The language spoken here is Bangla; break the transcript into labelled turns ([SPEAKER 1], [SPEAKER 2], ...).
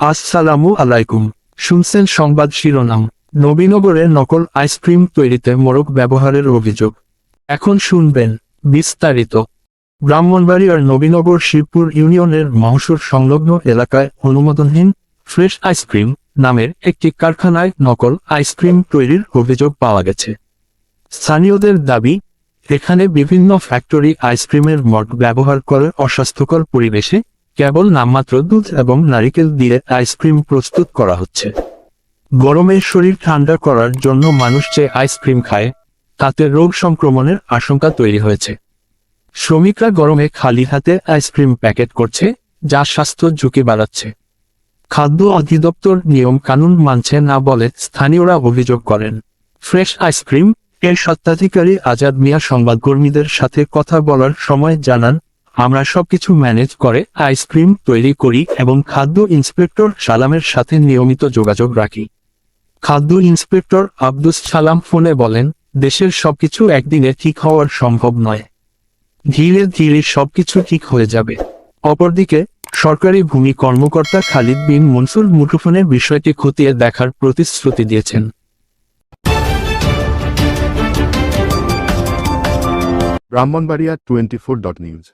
[SPEAKER 1] আসসালামু আলাইকুম। শুনছেন সংবাদ শিরোনাম। নবীনগরে নকল আইসক্রিম তৈরিতে মোরগ ব্যবহারের অভিযোগ। এখন শুনবেন বিস্তারিত। ব্রাহ্মণবাড়িয়ার নবীনগর শিবপুর ইউনিয়নের মহসুর সংলগ্ন এলাকায় অনুমোদনহীন ফ্রেশ আইসক্রিম নামের একটি কারখানায় নকল আইসক্রিম তৈরির অভিযোগ পাওয়া গেছে। স্থানীয়দের দাবি, এখানে বিভিন্ন ফ্যাক্টরি আইসক্রিমের মড ব্যবহার করে অস্বাস্থ্যকর পরিবেশে কেবল নামমাত্র দুধ এবং নারিকেল দিয়ে আইসক্রিম প্রস্তুত করা হচ্ছে। গরমে শরীর ঠান্ডা করার জন্য মানুষ যে আইসক্রিম খায়, তাতে রোগ সংক্রমণের আশঙ্কা তৈরি হয়েছে। শ্রমিকরা গরমে খালি হাতে আইসক্রিম প্যাকেট করছে, যা স্বাস্থ্য ঝুঁকি বাড়াচ্ছে। খাদ্য অধিদপ্তর নিয়ম কানুন মানছে না বলে স্থানীয়রা অভিযোগ করেন। ফ্রেশ আইসক্রিম এর সত্ত্বাধিকারী আজাদ মিয়া সংবাদকর্মীদের সাথে কথা বলার সময় জানান আমরা সবকিছু ম্যানেজ করে আইসক্রিম তৈরি করি এবং খাদ্য ইন্সপেক্টর সালামের সাথে নিয়মিত যোগাযোগ রাখি। খাদ্য ইন্সপেক্টর আব্দুস সালাম ফোনে বলেন, দেশের সবকিছু একদিনে ঠিক হওয়ার সম্ভব নয়। ধীরে ধীরে সবকিছু ঠিক হয়ে যাবে। অপরদিকে, সরকারি ভূমি কর্মকর্তা খালিদ বিন মনসুর মুঠোফোনের বিষয়টি খতিয়ে দেখার প্রতিশ্রুতি দিয়েছেন।
[SPEAKER 2] Brahmanbaria twenty four dot news.